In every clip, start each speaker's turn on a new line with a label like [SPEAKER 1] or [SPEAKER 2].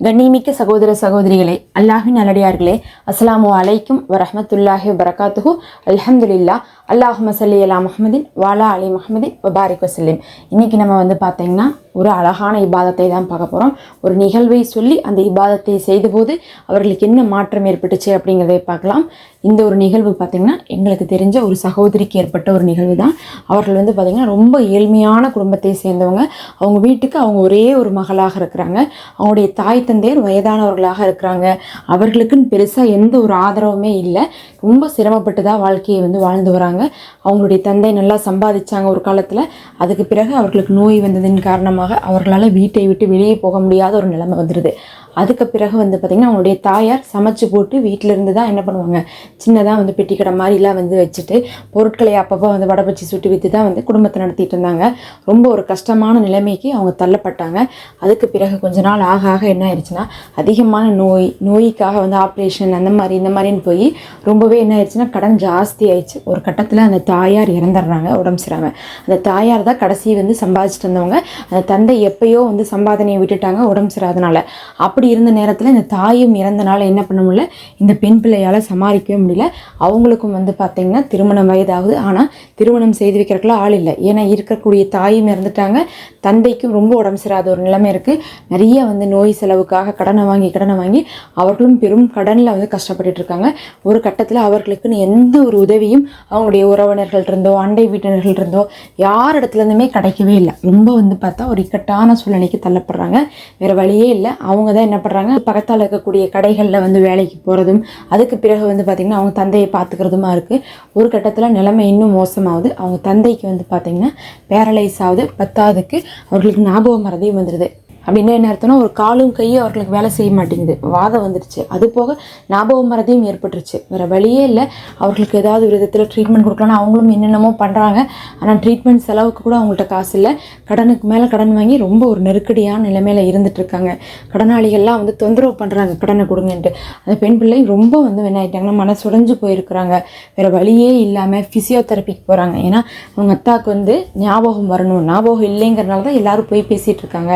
[SPEAKER 1] கண்ணிமிக்க சகோதர சகோதரிகளே அல்லாஹின் நல்லடியார்களே அஸ்லாமு அலைக்கும் வரஹ்மத்துல்லாஹி வபரகாத்துஹு. அல்ஹம்துலில்லா அல்லாஹும மசல்லி அலா முஹமதின் வாலா அலி முஹமதின் வபாரிக் வசல்லிம் இன்னைக்கு நம்ம வந்து பார்த்தீங்கன்னா ஒரு அழகான இபாதத்தை தான் பார்க்க போகிறோம் ஒரு நிகழ்வை சொல்லி அந்த இபாதத்தை செய்தபோது அவர்களுக்கு என்ன மாற்றம் ஏற்பட்டுச்சு அப்படிங்கிறதை பார்க்கலாம். இந்த ஒரு நிகழ்வு பார்த்திங்கன்னா எங்களுக்கு தெரிஞ்ச ஒரு சகோதரிக்கு ஏற்பட்ட ஒரு நிகழ்வு தான். அவர்கள் வந்து பார்த்திங்கன்னா ரொம்ப ஏழ்மையான குடும்பத்தை சேர்ந்தவங்க. அவங்க வீட்டுக்கு அவங்க ஒரே ஒரு மகளாக இருக்கிறாங்க. அவங்களுடைய தாய் தந்தையர் வயதானவர்களாக இருக்கிறாங்க. அவர்களுக்குன்னு பெருசாக எந்த ஒரு ஆதரவுமே இல்லை. ரொம்ப சிரமப்பட்டு தான் வாழ்க்கையை வந்து வாழ்ந்து வராங்க. அவங்களுடைய தந்தை நல்லா சம்பாதிச்சாங்க ஒரு காலத்தில். அதுக்கு பிறகு அவர்களுக்கு நோய் வந்ததின் காரணமாக அவர்களால் வீட்டை விட்டு வெளியே போக முடியாத ஒரு நிலைமை வந்துடுது அதுக்கு பிறகு வந்து பார்த்திங்கன்னா அவங்களுடைய தாயார் சமைச்சு போட்டு வீட்டிலேருந்து தான் என்ன பண்ணுவாங்க? சின்னதாக வந்து பெட்டி கடை மாதிரிலாம் வந்து வச்சுட்டு பொருட்களை அப்பப்போ வந்து வடபச்சி சுட்டு விற்று தான் வந்து குடும்பத்தை நடத்திட்டு இருந்தாங்க. ரொம்ப ஒரு கஷ்டமான நிலைமைக்கு அவங்க தள்ளப்பட்டாங்க. அதுக்கு பிறகு கொஞ்ச நாள் ஆக ஆக என்ன ஆயிடுச்சுன்னா அதிகமான நோய் நோய்க்காக வந்து ஆப்ரேஷன் அந்த மாதிரி இந்த மாதிரின்னு போய் ரொம்பவே என்ன ஆயிடுச்சுன்னா கடன் ஜாஸ்தி ஆயிடுச்சு. ஒரு கட்டத்தில் அந்த தாயார் இறந்துடுறாங்க உடம்பு சரியாம அந்த தாயார் தான் கடைசி வந்து சம்பாதிச்சுட்டு இருந்தவங்க அந்த தந்தை எப்பயோ வந்து சம்பாதனையை விட்டுட்டாங்க உடம்பு சரியாதனால அப்படி அப்படி இருந்த நேரத்தில் இந்த தாயும் இறந்தனால என்ன பண்ண முடியல? இந்த பெண் பிள்ளையால் சமாளிக்கவே முடியல. அவங்களுக்கும் வந்து பார்த்திங்கன்னா திருமணம் வயதாகுது. ஆனால் திருமணம் செய்து வைக்கிறதுக்குலாம் ஆள் இல்லை. ஏன்னா இருக்கக்கூடிய தாயும் இறந்துட்டாங்க. தந்தைக்கும் ரொம்ப உடம்பு சரியாத ஒரு நிலைமை இருக்குது நிறைய வந்து நோய் செலவுக்காக கடனை வாங்கி கடனை வாங்கி அவர்களும் பெரும் கடனில் வந்து கஷ்டப்பட்டுட்டு இருக்காங்க. ஒரு கட்டத்தில் அவர்களுக்குன்னு எந்த ஒரு உதவியும் அவங்களுடைய உறவினர்கள் இருந்தோ அண்டை வீட்டினர்கள் இருந்தோ யார் இடத்துலருந்துமே கிடைக்கவே இல்லை. ரொம்ப வந்து பார்த்தா ஒரு இக்கட்டான சூழ்நிலைக்கு தள்ளப்படுறாங்க. வேறு வழியே இல்லை. அவங்க தான் என்ன பண்ணுறாங்க பக்கத்தால் இருக்கக்கூடிய கடைகளில் வந்து வேலைக்கு போகிறதும் அதுக்கு பிறகு வந்து பார்த்திங்கன்னா அவங்க தந்தையை பார்த்துக்கிறதுமா இருக்குது ஒரு கட்டத்தில் நிலைமை இன்னும் மோசமாகுது. அவங்க தந்தைக்கு வந்து பார்த்திங்கன்னா பேரலைஸ் ஆகுது. பத்தாவதுக்கு அவர்களுக்கு ஞாபகம் மறதியும் வந்துடுது அப்படின்னா என்ன அர்த்தம்னா ஒரு காலும் கையும் அவர்களுக்கு வேலை செய்ய மாட்டேங்குது. வாதம் வந்துடுச்சு அது போக ஞாபகம் மறதியும் ஏற்பட்டுருச்சு. வேறு வழியே இல்லை. அவர்களுக்கு ஏதாவது ஒரு விதத்தில் ட்ரீட்மெண்ட் கொடுக்கலாம்னு அவங்களும் என்னென்னமோ பண்ணுறாங்க ஆனால் ட்ரீட்மெண்ட் செலவுக்கு கூட அவங்கள்ட்ட காசு இல்லை. கடனுக்கு மேலே கடன் வாங்கி ரொம்ப ஒரு நெருக்கடியான நிலைமையில் இருந்துட்டுருக்காங்க. கடனாளிகள்லாம் வந்து தொந்தரவு பண்ணுறாங்க கடனை கொடுங்கன்ட்டு. அந்த பெண் பிள்ளை ரொம்ப வந்து என்ன ஆகிட்டாங்கன்னா மனசுடைஞ்சு போயிருக்கிறாங்க. வேறு வழியே இல்லாமல் ஃபிசியோதெரப்பிக்கு போகிறாங்க ஏன்னா அவங்க அத்தாவுக்கு வந்து ஞாபகம் வரணும். ஞாபகம் இல்லைங்கிறனால தான் எல்லோரும் போய் பேசிகிட்டு இருக்காங்க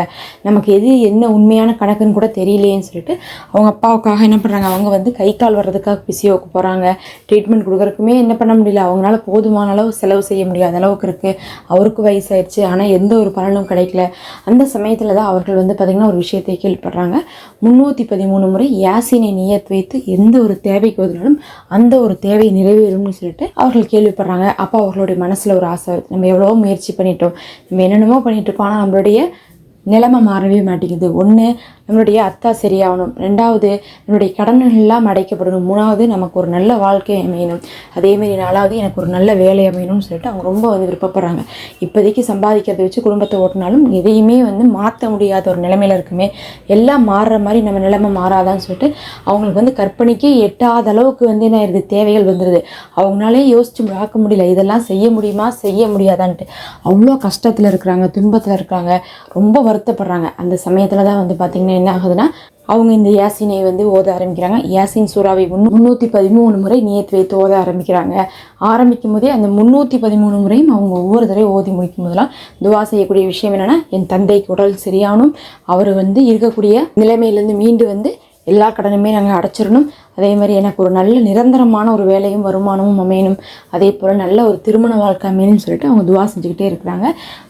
[SPEAKER 1] நமக்கு எது என்ன உண்மையான கணக்குன்னு கூட தெரியலையேன்னு சொல்லிட்டு அவங்க அப்பாவுக்காக என்ன பண்ணுறாங்க அவங்க வந்து கை கால் வர்றதுக்காக பிசியோக்கு போகிறாங்க ட்ரீட்மெண்ட் கொடுக்குறக்குமே என்ன பண்ண முடியல. அவங்களால போதுமான அளவு செலவு செய்ய முடியாத அளவுக்கு இருக்குது அவருக்கு வயசாயிடுச்சு. ஆனால் எந்த ஒரு பலனும் கிடைக்கல. அந்த சமயத்தில் தான் அவர்கள் வந்து பார்த்திங்கன்னா ஒரு விஷயத்தை கேள்விப்படுறாங்க. முந்நூற்றி பதிமூணு முறை யாசினை நியத் வைத்து எந்த ஒரு தேவைக்கு ஒதுனாலும் அந்த ஒரு தேவை நிறைவேறும்னு சொல்லிட்டு அவர்கள் கேள்விப்படுறாங்க. அப்போ அவர்களுடைய மனசில் ஒரு ஆசை நம்ம எவ்வளவோ முயற்சி பண்ணிட்டோம். நம்ம என்னென்னமோ பண்ணிட்டு இருக்கோம். ஆனால் நம்மளுடைய நிலைமை மாறவே மாட்டேங்குது. ஒன்று நம்மளுடைய அத்தா சரியாகணும். ரெண்டாவது நம்மளுடைய கடன்கள்லாம் அடைக்கப்படணும். மூணாவது நமக்கு ஒரு நல்ல வாழ்க்கை அமையணும். அதேமாரி நாலாவது எனக்கு ஒரு நல்ல வேலை அமையணும்னு சொல்லிட்டு அவங்க ரொம்ப வந்து விருப்பப்படுறாங்க. இப்போதைக்கு சம்பாதிக்கிறத வச்சு குடும்பத்தை ஓட்டினாலும் எதையுமே வந்து மாற்ற முடியாத ஒரு நிலைமையில இருக்குமே. எல்லாம் மாறுற மாதிரி நம்ம நிலைமை மாறாதான்னு சொல்லிட்டு அவங்களுக்கு வந்து கற்பனைக்கே எட்டாத அளவுக்கு வந்து என்ன ஆயிடுது தேவைகள் வந்துடுது அவங்களாலே யோசிச்சு பார்க்க முடியல. இதெல்லாம் செய்ய முடியுமா? செய்ய முடியாதான்ட்டு. அவ்வளோ கஷ்டத்தில் இருக்கிறாங்க துன்பத்தில் இருக்கிறாங்க. ரொம்ப வருத்தப்படுறாங்க. அந்த சமயத்தில் தான் வந்து பார்த்திங்கன்னா என்ன ஆகுதுன்னா அவங்க இந்த யாசினை வந்து ஓத ஆரம்பிக்கிறாங்க. யாசின் சூறாவை முன்னூ முந்நூற்றி பதிமூணு முறை நியத்து வைத்து ஓத ஆரம்பிக்கிறாங்க. ஆரம்பிக்கும் போதே அந்த முந்நூற்றி பதிமூணு முறையும் அவங்க ஒவ்வொரு தடவை ஓதி முடிக்கும் போதெல்லாம் துவா செய்யக்கூடிய விஷயம் என்னென்னா என் தந்தைக்கு உடல் சரியானும் அவர் வந்து இருக்கக்கூடிய நிலைமையிலேருந்து மீண்டு வந்து எல்லா கடனுமே நாங்கள் அடைச்சிடணும். அதே மாதிரி எனக்கு ஒரு நல்ல நிரந்தரமான ஒரு வேலையும் வருமானமும் அமையணும். அதே போல் நல்ல ஒரு திருமண வாழ்க்கை அமையணும்னு சொல்லிட்டு அவங்க துவா செஞ்சுக்கிட்டே இருக்கிறாங்க.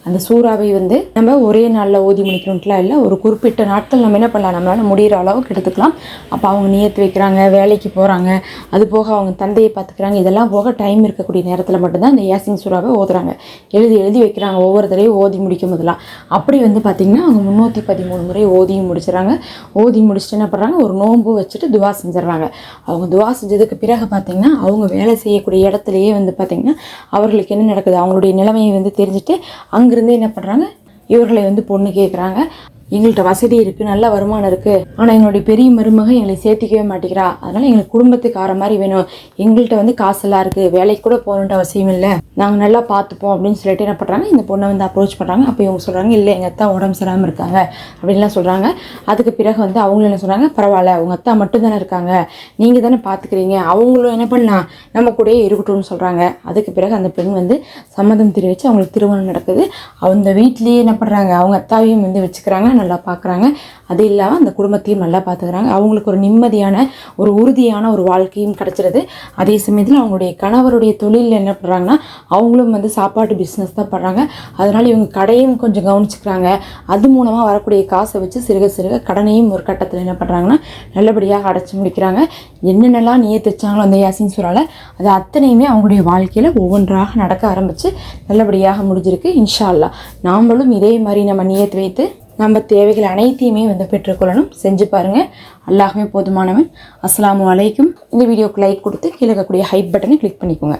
[SPEAKER 1] அந்த சூறாவை வந்து நம்ம ஒரே நாளில் ஓதி முடிக்கணும்ட்டுலாம் இல்லை ஒரு குறிப்பிட்ட நாட்கள் நம்ம என்ன பண்ணலாம்? நம்மளால் முடிகிற அளவுக்கு எடுத்துக்கலாம். அப்போ அவங்க நியத்து வைக்கிறாங்க வேலைக்கு போகிறாங்க அது போக அவங்க தந்தையை பார்த்துக்கிறாங்க. இதெல்லாம் போக டைம் இருக்கக்கூடிய நேரத்தில் மட்டும்தான் இந்த யாசின் சூறாவை ஓதுறாங்க. எழுதி எழுதி வைக்கிறாங்க. ஒவ்வொரு தடவையும் ஓதி முடிக்கும் போதெல்லாம். அப்படி வந்து பார்த்திங்கன்னா அவங்க முந்நூற்றி பதிமூணு முறை ஓதியும் முடிச்சுறாங்க. ஓதி முடிச்சுட்டு என்ன பண்ணுறாங்க ஒரு நோன்பு வச்சுட்டு துவா செஞ்சிடறாங்க. அவங்க துவா செஞ்சதுக்கு பிறகு பார்த்திங்கன்னா அவங்க வேலை செய்யக்கூடிய இடத்துலையே வந்து பார்த்திங்கன்னா அவர்களுக்கு என்ன நடக்குது? அவங்களுடைய நிலைமையை வந்து தெரிஞ்சுட்டு அங்கேருந்து என்ன பண்ணுறாங்க இவர்களை வந்து பொண்ணு கேட்குறாங்க எங்கள்கிட்ட வசதி இருக்குது நல்ல வருமானம் இருக்குது ஆனால் எங்களுடைய பெரிய மருமக எங்களை சேர்த்திக்கவே மாட்டேங்கிறா. அதனால் எங்களுக்கு குடும்பத்துக்கு ஆற மாதிரி வேணும். எங்கள்கிட்ட வந்து காசெல்லாம் இருக்குது வேலைக்கு கூட போகணுன்ற அவசியம் இல்லை. நாங்கள் நல்லா பார்த்துப்போம் அப்படின்னு சொல்லிட்டு என்ன பண்ணுறாங்க இந்த பொண்ணை வந்து அப்ரோச் பண்ணுறாங்க அப்போ இவங்க சொல்கிறாங்க இல்லை எங்கள் அத்தா உடம்பு சரியாமல் இருக்காங்க. அப்படின்லாம் சொல்கிறாங்க அதுக்கு பிறகு வந்து அவங்களும் என்ன சொல்கிறாங்க பரவாயில்ல உங்கள் அத்தா மட்டும் தானே இருக்காங்க. நீங்கள் தானே பார்த்துக்கிறீங்க. அவங்களும் என்ன பண்ணலாம்? நம்ம கூடயே இருக்கட்டும்னு சொல்கிறாங்க அதுக்கு பிறகு அந்த பெண் வந்து சம்மதம் தெரிவித்து அவங்களுக்கு திருமணம் நடக்குது. அந்த வீட்லேயே என்ன பண்ணுறாங்க அவங்க அத்தாவையும் வந்து வச்சுக்கிறாங்க. நல்லா பார்க்குறாங்க அது இல்லாமல் அந்த குடும்பத்தையும் நல்லா பார்த்துக்கிறாங்க அவங்களுக்கு ஒரு நிம்மதியான ஒரு உறுதியான ஒரு வாழ்க்கையும் கிடச்சிருது. அதே சமயத்தில் அவங்களுடைய கணவருடைய தொழிலில் என்ன பண்ணுறாங்கன்னா அவங்களும் வந்து சாப்பாட்டு பிஸ்னஸ் தான் பண்ணுறாங்க அதனால் இவங்க கடையும் கொஞ்சம் கவனிச்சுக்கிறாங்க. அது மூலமாக வரக்கூடிய காசை வச்சு சிறுக சிறுக கடனையும் ஒரு கட்டத்தில் என்ன பண்ணுறாங்கன்னா நல்லபடியாக அடைச்சி முடிக்கிறாங்க. என்னென்னலாம் நியத்து வச்சாங்களோ அந்த யாசின் சூறால அது அத்தனையுமே அவங்களுடைய வாழ்க்கையில் ஒவ்வொன்றாக நடக்க ஆரம்பித்து நல்லபடியாக முடிஞ்சிருக்கு இன்ஷா அல்லாஹ் நாமளும் இதே மாதிரி நம்ம நியத்து வைத்து நம்ம தேவைகள் அனைத்தையுமே வந்து பெற்றுக்கொள்ளணும் செஞ்சு பாருங்கள் அல்லாஹ்வே போதுமானவன். அஸ்லாம் அலைக்கும். இந்த வீடியோக்கு லைக் கொடுத்து கீழே இருக்கக்கூடிய ஹைப் பட்டனை கிளிக் பண்ணிக்கோங்க.